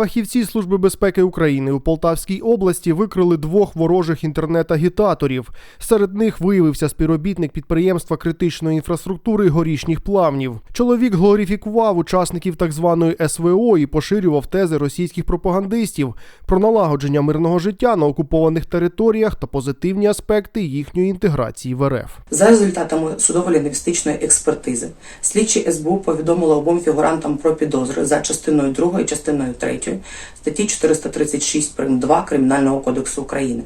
Фахівці Служби безпеки України у Полтавській області викрили двох ворожих інтернет-агітаторів. Серед них виявився співробітник підприємства критичної інфраструктури горішніх плавнів. Чоловік глорифікував учасників так званої СВО і поширював тези російських пропагандистів про налагодження мирного життя на окупованих територіях та позитивні аспекти їхньої інтеграції в РФ. За результатами судово-лінгвістичної експертизи, слідчі СБУ повідомили обом фігурантам про підозри за частиною 2 і частиною 3 статті 436 прим. 2 Кримінального кодексу України.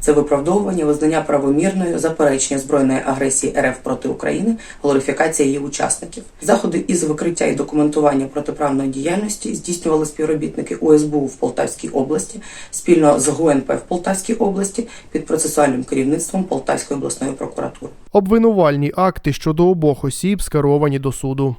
Це виправдовування, визнання правомірною, заперечення збройної агресії РФ проти України, глорифікація її учасників. Заходи із викриття і документування протиправної діяльності здійснювали співробітники УСБУ в Полтавській області спільно з ГУНП в Полтавській області під процесуальним керівництвом Полтавської обласної прокуратури. Обвинувальні акти щодо обох осіб скеровані до суду.